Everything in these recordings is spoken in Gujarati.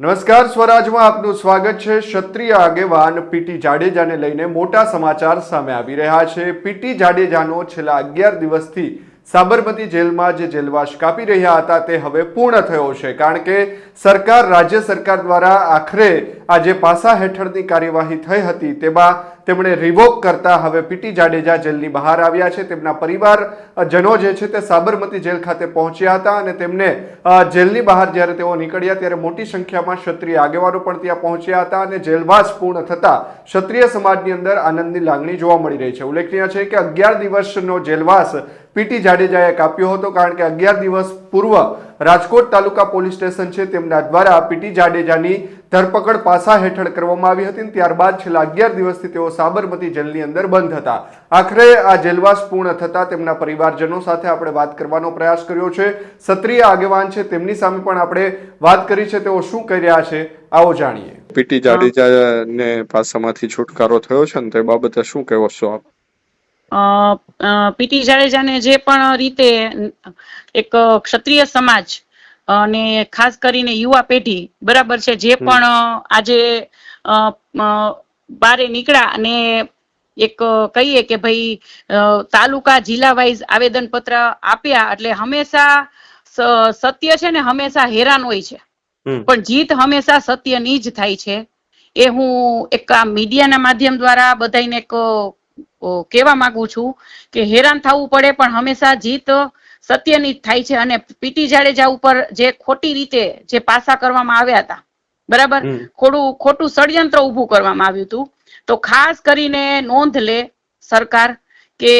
નમસ્કાર, સ્વરાજમાં આપનું સ્વાગત છે. ક્ષત્રિય આગેવાન પીટી જાડેજાને લઈને મોટા સમાચાર સામે આવી રહ્યા છે. પીટી જાડેજાનો છેલ્લા અગિયાર દિવસથી સાબરમતી જેલમાં જે જેલવાસ કાપી રહ્યા હતા તે હવે પૂર્ણ થયો છે, કારણ કે સરકાર, રાજ્ય સરકાર દ્વારા આખરે આ જે પાસા હેઠળની કાર્યવાહી થઈ હતી તેમાં તેમણે રિવોક કરતા હવે પીટી જાડેજા જેલની બહાર આવ્યા છે. તેમના પરિવારજનો જે છે તે સાબરમતી જેલ ખાતે પહોંચ્યા હતા અને તેમને જેલની બહાર જ્યારે તેઓ નીકળ્યા ત્યારે મોટી સંખ્યામાં ક્ષત્રિય આગેવાનો પણ ત્યાં પહોંચ્યા હતા અને જેલવાસ પૂર્ણ થતા ક્ષત્રિય સમાજની અંદર આનંદની લાગણી જોવા મળી રહી છે. ઉલ્લેખનીય છે કે અગિયાર દિવસનો જેલવાસ પીટી જાડેજાએ કાપ્યો હતો કારણ કે અગિયાર દિવસ પૂર્વ રાજકોટ તાલુકા પોલીસ સ્ટેશન છે તેમના દ્વારા પીટી જાડેજાની ધરપકડ પાસા હેઠળ કરવામાં આવી હતી ત્યારબાદ છેલ્લા અગિયાર દિવસથી તેઓ સાબરમતી જેલની અંદર બંધ હતા. આખરે આ જેલવાસ પૂર્ણ થતા તેમના પરિવારજનો સાથે આપણે વાત કરવાનો પ્રયાસ કર્યો છે. ક્ષત્રિય આગેવાન છે તેમની સામે પણ આપણે વાત કરી છે. તેઓ શું કરી રહ્યા છે? આવો જાણીએ. પીટી જાડેજાને પાસામાંથી છુટકારો થયો છે ને તે બાબતે શું કહેવો છો આપ? પીટી જાડેજાને જે પણ રીતે એક ક્ષત્રિય સમાજ અને ખાસ કરીને યુવા પેઢી બરાબર છે જે પણ આજે બારે નીકળ્યા અને એક કહીએ કે ભાઈ તાલુકા જિલ્લા વાઇઝ આવેદન પત્ર આપ્યા એટલે હંમેશા સત્ય છે ને હંમેશા હેરાન હોય છે. પણ જીત હંમેશા સત્યની જ થાય છે. એ હું એક આ મીડિયાના માધ્યમ દ્વારા બધાને એક કહેવા માંગુ છું કે હેરાન થવું પડે પણ હંમેશા જીત સત્યની જ થાય છે અને પીટી જાડેજા ઉપર જે ખોટી રીતે જે પાસા કરવામાં આવ્યા હતા બરાબર? ખોડું ખોટું ષડયંત્ર ઊભું કરવામાં આવ્યું હતું. તો ખાસ કરીને નોંધ લે સરકાર કે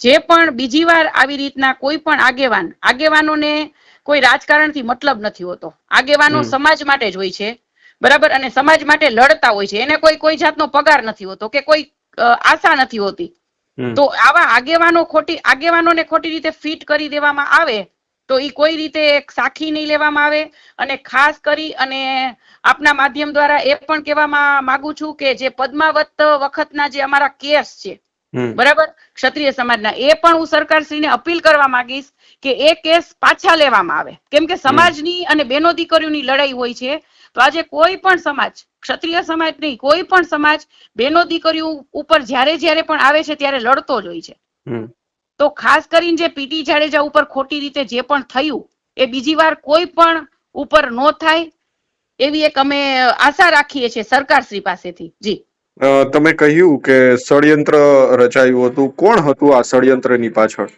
જે પણ બીજી વાર આવી રીતના કોઈ પણ આગેવાન આગેવાનોને કોઈ રાજકારણથી મતલબ નથી હોતો. આગેવાનો સમાજ માટે જ હોય છે બરાબર? અને સમાજ માટે લડતા હોય છે. એને કોઈ કોઈ જાતનો પગાર નથી હોતો કે કોઈ આશા નથી હોતી તો આવા આગેવાનો ખોટી આગેવાનોને ખોટી રીતે ફિટ કરી દેવામાં આવે તો એ કોઈ રીતે સાખી નહીં લેવામાં આવે અને ખાસ કરી અને આપના માધ્યમ દ્વારા એ પણ કહેવામાં માંગુ છું કે જે પદ્માવત વખતના જે અમારા કેસ છે. બરાબર? ક્ષત્રિય સમાજના. એ પણ હું સરકારશ્રીને અપીલ કરવા માંગીશ કે એ કેસ પાછા લેવામાં આવે. કેમ કે સમાજની અને બેનો દીકરીઓની લડાઈ હોય છે તો આજે કોઈ પણ સમાજ ક્ષત્રિય સમાજ નહીં કોઈ પણ સમાજ બેનો દીકરીઓ ઉપર જ્યારે જ્યારે પણ આવે છે ત્યારે લડતો જ હોય છે. તો ખાસ કરીને જે પીટી જાડેજા ઉપર ખોટી રીતે જે પણ થયું એ બીજી વાર કોઈ પણ ઉપર નો થાય એવી એક અમે આશા રાખીએ છીએ સરકારશ્રી પાસેથી. જી. તમે કહ્યું કે ષડયંત્ર રચાયું હતું. કોણ હતું આ ષડયંત્રની પાછળ?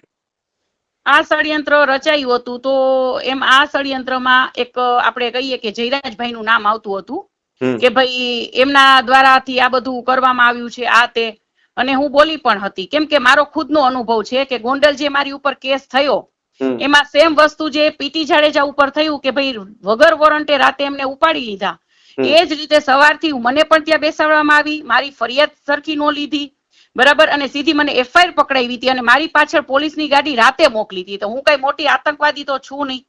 આ ષડયંત્ર રચાયું હતું તો એમ આ ષડયંત્રમાં એક આપણે કહીએ કે જયરાજભાઈ નું નામ આવતું હતું. કે ભાઈ એમના દ્વારાથી આ બધું કરવામાં આવ્યું છે આ તે. અને હું બોલી પણ હતી. કેમ કે મારો ખુદનો અનુભવ છે કે ગોંડલ જે મારી ઉપર કેસ થયો એમાં સેમ વસ્તુ જે પીટી જાડેજા ઉપર થયું કે ભાઈ વગર વોરંટે રાતે એમને ઉપાડી લીધા. એ જ રીતે સવારથી મને પણ ત્યાં બેસાડવામાં આવી મારી ફરિયાદ સરખી નો લીધી બરાબર? અને સીધી મને એફઆઈઆર પકડાવી હતી અને મારી પાછળ પોલીસની ગાડી રાતે મોકલી હતી. તો હું કઈ મોટી આતંકવાદી તો છું નહીં.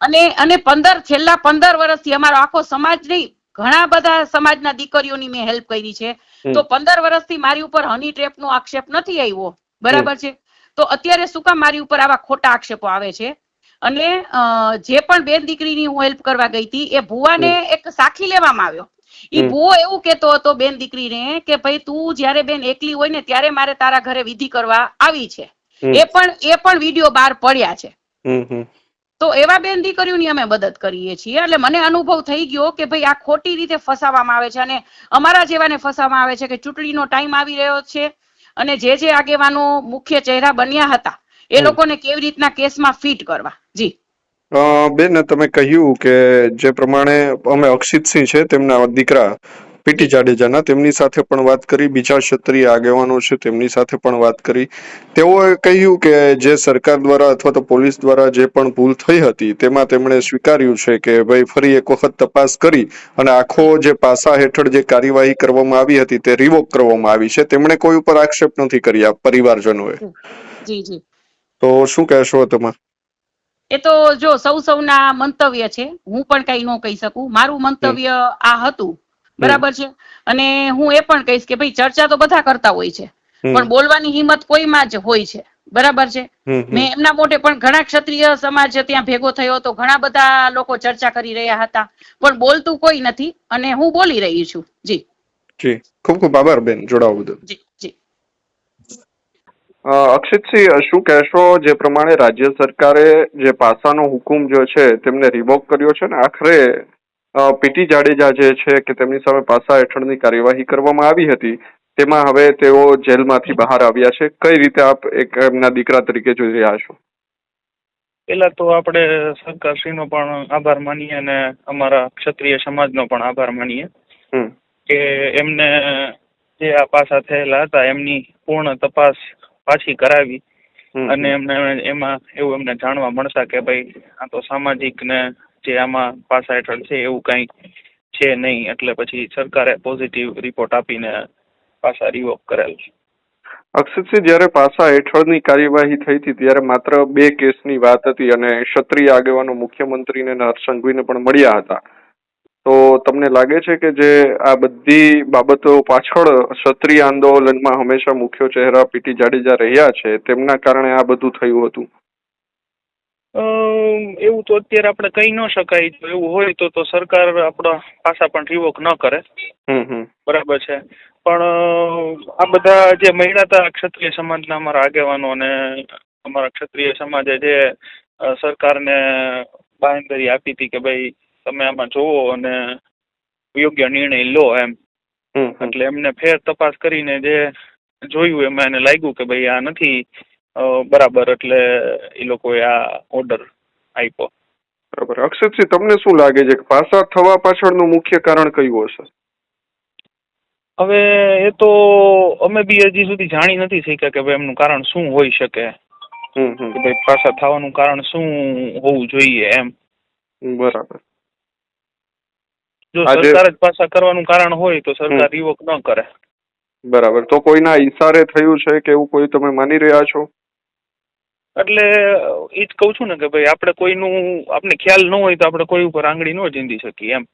અને અને પંદર છેલ્લા પંદર વર્ષથી અમારો આખો સમાજ નહીં ઘણા બધા સમાજના દીકરીઓની મેં હેલ્પ કરી છે. તો પંદર વર્ષથી મારી ઉપર હની ટ્રેપ નો આક્ષેપ નથી આવ્યો બરાબર છે? તો અત્યારે શું કામ મારી ઉપર આવા ખોટા આક્ષેપો આવે છે? અને જે પણ બેન દીકરીની હું હેલ્પ કરવા ગઈ હતી એ ભુવાને એક સાખી લેવામાં આવ્યો. ઈ. ભુવો એવું કેતો હતો બેન દીકરીને કે ભાઈ તું જ્યારે બેન એકલી હોય ને ત્યારે મારે તારા ઘરે વિધિ કરવા આવી છે. એ પણ એ પણ વીડિયો બહાર પડ્યા છે. તો એવા બેન દીકરીઓની અમે મદદ કરીએ છીએ. એટલે મને અનુભવ થઈ ગયો કે ભાઈ આ ખોટી રીતે ફસાવવામાં આવે છે અને અમારા જેવાને ફસાવવામાં આવે છે કે ચૂંટણીનો ટાઈમ આવી રહ્યો છે અને જે જે આગેવાનો મુખ્ય ચહેરા બન્યા હતા એ લોકોને કેવી રીતના કેસમાં ફિટ કરવા? જી. બેન તમે કહ્યું કે જે પ્રમાણે અમે અક્ષિતસિંહ છે તેમના દીકરા પીટી જાડેજાના તેમની સાથે પણ વાત કરી. બીજા ક્ષત્રિય આગેવાનો છે તેમની સાથે પણ વાત કરી. તેઓએ કહ્યું કે જે સરકાર દ્વારા અથવા તો પોલીસ દ્વારા જે પણ ભૂલ થઈ હતી તેમાં તેમણે સ્વીકાર્યું છે કે ભાઈ ફરી એક વખત તપાસ કરી અને આખો જે પાસા હેઠળ જે કાર્યવાહી કરવામાં આવી હતી તે રિવોક કરવામાં આવી છે. તેમણે કોઈ ઉપર આક્ષેપ નથી કર્યા પરિવારજનોએ. જી જી. તો શું કહેશો તમે એ તો જો સૌ સૌના મંતવ્ય છે. હું પણ કઈ ન કહી શકું. મારું મંતવ્ય આ હતું. બરાબર છે? અને હું એ પણ કહીશ કે ભાઈ ચર્ચા તો બધા કરતા હોય છે. પણ બોલવાની હિંમત કોઈમાં જ હોય છે. બરાબર છે. મેં એમના મોટે પણ ઘણા ક્ષત્રિય સમાજ ત્યાં ભેગો થયો હતો ઘણા બધા લોકો ચર્ચા કરી રહ્યા હતા. પણ બોલતું કોઈ નથી અને હું બોલી રહી છું. જી. જી. ખૂબ ખૂબ આભાર બેન જોડાવા બધું જી. અક્ષિતસિંહ શું કહેશો? જે પ્રમાણે રાજ્ય સરકારે જે પાસાનો હુકુમ જો છે તેમને રિવોક કર્યો છે ને આખરે પીટી જાડેજા જે છે કે તેમની સામે પાસા હેઠળની કાર્યવાહી કરવામાં આવી હતી તેમાં હવે તેઓ જેલમાંથી બહાર આવ્યા છે. કઈ રીતે આપ એક એમના દીકરા તરીકે જોઈ રહ્યા છો? પેલા તો આપણે સરકારશ્રીનો પણ આભાર માનીએ અને અમારા ક્ષત્રિય સમાજનો પણ આભાર માનીએ. કે એમને જે આ પાસા થયેલા હતા એમની પૂર્ણ તપાસ પાછી કરાવી અને એમને એમાં એવું એમને જાણવા મળતા કે ભાઈ આ તો સામાજિક ને જે આમાં પાસા હેઠળ છે એવું કઈ છે નહીં એટલે પછી સરકારે પોઝિટિવ રિપોર્ટ આપીને પાસા રિવોક કરેલ અક્ષિતસિંહ જ્યારે પાસા હેઠળની કાર્યવાહી થઈ હતી ત્યારે માત્ર બે કેસની વાત હતી અને ક્ષત્રિય આગેવાનો મુખ્યમંત્રીને અને હર્ષ સંઘવીને પણ મળ્યા હતા. તો તમને લાગે છે કે જે આ બધી બાબતો પાછળ ક્ષત્રિય આંદોલનમાં હંમેશા મુખ્ય ચહેરા પીટી જાડેજા રહ્યા છે તેમના કારણે આ બધું થયું હતું? એવું તો અત્યારે આપણે કહી ન શકાય જો એવું હોય તો તો સરકાર આપણા પાસા પણ રિવોક ન કરે. બરાબર છે. પણ આ બધા જે મળ્યા હતા ક્ષત્રિય સમાજના અમારા આગેવાનો અને અમારા ક્ષત્રિય સમાજે જે સરકારને બાંહેધરી આપી હતી કે ભાઈ તમે આમાં જોવો અને યોગ્ય નિર્ણય લો એમ. એટલે એમને ફેર તપાસ કરીને જે જોયું એમાં એને લાગ્યું કે ભાઈ આ નથી બરાબર એટલે એ લોકોએ આ ઓર્ડર આપ્યો. બરાબર. અક્ષતસિંહ તમને શું લાગે છે કે પાસા થવા પાછળનું મુખ્ય કારણ કયું હશે? હવે એ તો અમે બી હજી સુધી જાણી નથી શક્યા કે ભાઈ એમનું કારણ શું હોઈ શકે. કે ભાઈ પાછા થવાનું કારણ શું હોવું જોઈએ એમ. બરાબર. જો સરકાર જ પાછા કરવાનું કારણ હોય તો સરકાર. રિવોક ન કરે. બરાબર. તો કોઈના ઈશારે થયું છે કે એવું કોઈ તમે માની રહ્યા છો? એટલે એ જ કહું છું ને કે ભાઈ આપણે કોઈનું આપણે ખ્યાલ ન હોય તો આપણે કોઈ ઉપર આંગળી ન ચીંધી શકીએ એમ.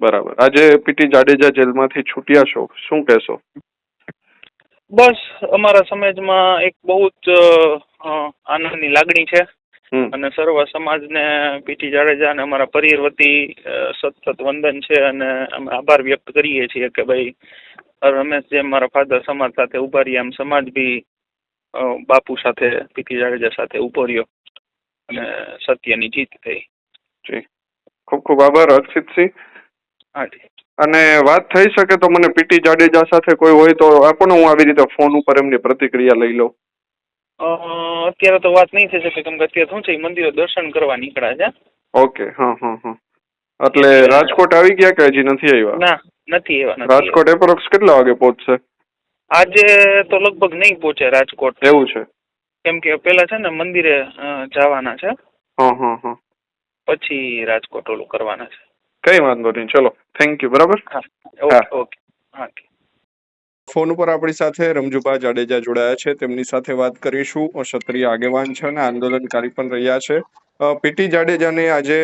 બરાબર. આજે પીટી જાડેજા જેલમાંથી છૂટ્યા છો. શું કહેશો? બસ અમારા સમાજમાં એક બહુ જ આનંદની લાગણી છે. અને સર્વ સમાજને પીટી જાડેજા અને અમારા પરિવાર વતી સતત વંદન છે અને અમે આભાર વ્યક્ત કરીએ છીએ કે ભાઈ રમેશ જેમ મારા ફાધર સમાજ સાથે ઊભા રહ્યા એમ સમાજ બી બાપુ સાથે પીટી જાડેજા સાથે ઊભો રહ્યો અને સત્યની જીત થઈ. જી. ખૂબ ખૂબ આભાર અક્ષિતસિંહ હાજી અને વાત થઈ શકે તો મને પીટી જાડેજા સાથે કોઈ હોય તો આપો ને હું આવી રીતે ફોન ઉપર એમની પ્રતિક્રિયા લઈ લઉં. અત્યારે તો વાત નહીં થઈ શકે કેમ કે અત્યારે શું છે મંદિરે દર્શન કરવા નીકળ્યા છે. ઓકે હા હા હા. એટલે રાજકોટ આવી ગયા કે હજી નથી આવ્યા? ના નથી આવ્યા રાજકોટ એપ્રોક્સ કેટલા વાગે પહોંચશે? આજે તો લગભગ નહીં પહોંચે રાજકોટ. એવું છે? કેમ કે પેલા છે ને મંદિરે જવાના છે. હા હા હા. પછી રાજકોટ ઓલું કરવાના છે. કઈ વાંધો નહીં ચલો. થેન્ક યુ બરાબર? હા. Okay okay. હા ફોન ઉપર આપણી સાથે રમજુભા જાડેજા જોડાયા છે. તેમની સાથે વાત કરીશું. ક્ષત્રિય આગેવાન છે અને આંદોલનકારી પણ રહ્યા છે. પીટી જાડેજાને આજે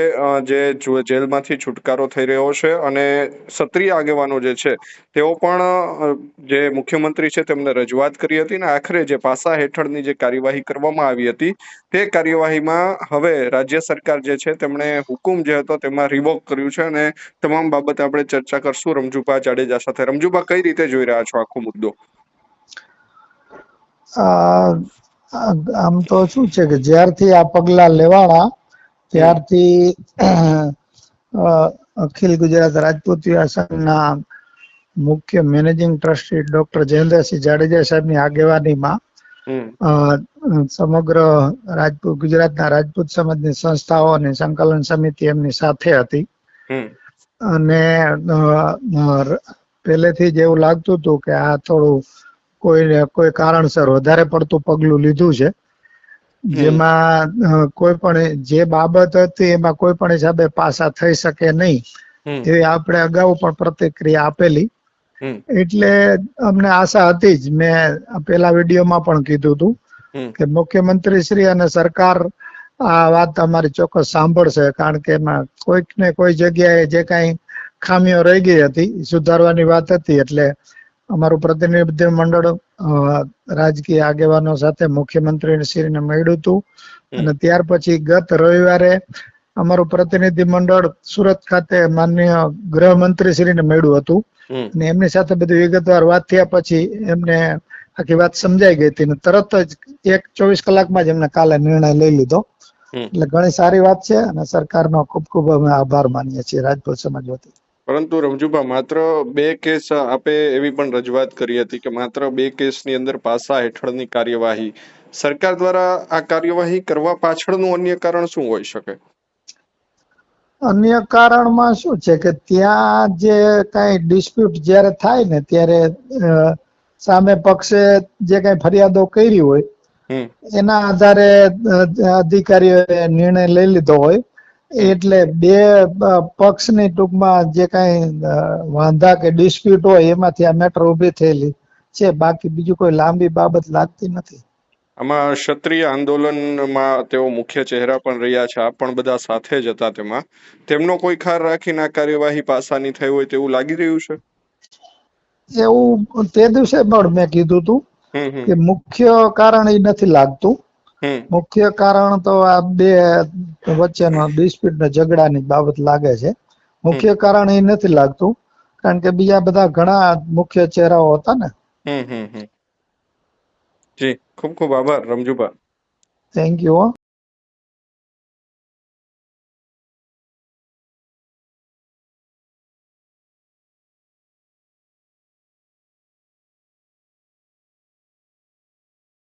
જે જેલમાંથી છુટકારો થઈ રહ્યો છે અને ક્ષત્રિય આગેવાનો જે છે, તેઓ પણ જે મુખ્યમંત્રી છે તેમને રજૂઆત કરી હતી અને આખરે જે પાસા હેઠળની જે કાર્યવાહી કરવામાં આવી હતી, તે કાર્યવાહીમાં હવે રાજ્ય સરકાર જે છે તેમણે હુકુમ જે હતો તેમાં રિવોક કર્યું છે અને તમામ બાબતે આપણે ચર્ચા કરશું. રમજુભા જાડેજા સાથે. રમજુભા, કઈ રીતે જોઈ રહ્યા છો આખો મુદ્દો? આમ તો શું છે કે જ્યારથી આ પગલા લેવાણા ત્યારથી અખિલ ગુજરાત રાજપૂત વ્યાસનના મુખ્ય managing trustee doctor Jayendrasinh Jadeja સાહેબની આગેવાનીમાં સમગ્ર રાજપૂત ગુજરાતના રાજપૂત સમાજની સંસ્થાઓ અને સંકલન સમિતિ એમની સાથે હતી. અને પહેલેથી જ એવું લાગતું હતું કે આ થોડું કોઈ કોઈ કારણસર વધારે પડતું પગલું લીધું છે. જેમાં કોઈ પણ જે બાબત હતી એમાં કોઈ પણ હિસાબે પાસા થઈ શકે નહીં. એવી આપણે અગાઉ પણ પ્રતિક્રિયા આપેલી. એટલે અમને આશા હતી જ. મેં પેલા વિડીયોમાં પણ કીધું હતું કે મુખ્યમંત્રી શ્રી અને સરકાર આ વાત અમારી ચોક્કસ સાંભળશે કારણ કે એમાં કોઈક ને કોઈ જગ્યાએ જે કાંઈ ખામીઓ રહી ગઈ હતી સુધારવાની વાત હતી એટલે અમારું પ્રતિનિધિ મંડળ રાજકીય આગેવાનો સાથે મુખ્યમંત્રી શ્રીને મળ્યું હતું. અને ત્યાર પછી ગત રવિવારે અમારું પ્રતિનિધિ મંડળ સુરત ખાતે માનનીય ગૃહમંત્રી શ્રીને મળ્યું હતું. અને એમની સાથે બધું વિગતવાર વાત થયા પછી એમને આખી વાત સમજાઈ ગઈ હતી. તરત જ એક ચોવીસ કલાકમાં જ એમને કાલે નિર્ણય લઈ લીધો. એટલે ઘણી સારી વાત છે અને સરકારનો ખૂબ ખૂબ અમે આભાર માનીએ છીએ રાજપૂત સમાજ વતી. પરંતુ રમજુભા માત્ર બે કેસ આપે એવી પણ રજૂઆત કરી હતી કે માત્ર બે કેસની અંદર પાસા હેઠળની કાર્યવાહી. સરકાર દ્વારા આ કાર્યવાહી કરવા પાછળનું અન્ય કારણ શું હોઈ શકે? અન્ય કારણમાં શું છે કે ત્યાં જે કઈ ડિસ્પ્યુટ જ્યારે થાય ને ત્યારે સામે પક્ષે જે કઈ ફરિયાદો કરી હોય એના આધારે અધિકારીઓ અધિકારીઓએ નિર્ણય લઈ લીધો હોય. એટલે બે પક્ષની ટૂંકમાં જે કઈ વાંધા કે ડિસ્પ્યુટ હોય એમાંથી આ મેટર ઊભી થયેલી છે. બાકી બીજું કોઈ લાંબી બાબત લાગતી નથી. આમાં ક્ષત્રિય આંદોલનમાં તેઓ મુખ્ય ચહેરા પણ રહ્યા છે. આપ પણ બધા સાથે જ હતા તેમાં. તેમનો કોઈ ખાર રાખીને આ કાર્યવાહી પાસાની થઈ હોય તેવું લાગી રહ્યું છે? એવું તે દિવસે પણ મેં કીધું હતું કે મુખ્ય કારણ એ નથી લાગતું. મુખ્ય કારણ તો આ બે વચ્ચેનો ડિસ્પ્યુટ ને ઝઘડાની બાબત લાગે છે. મુખ્ય કારણ એ નથી લાગતું કારણ કે બીજા બધા ઘણા મુખ્ય ચહેરાઓ હતા ને. જી ખૂબ ખૂબ આભાર રમજુભા. Thank you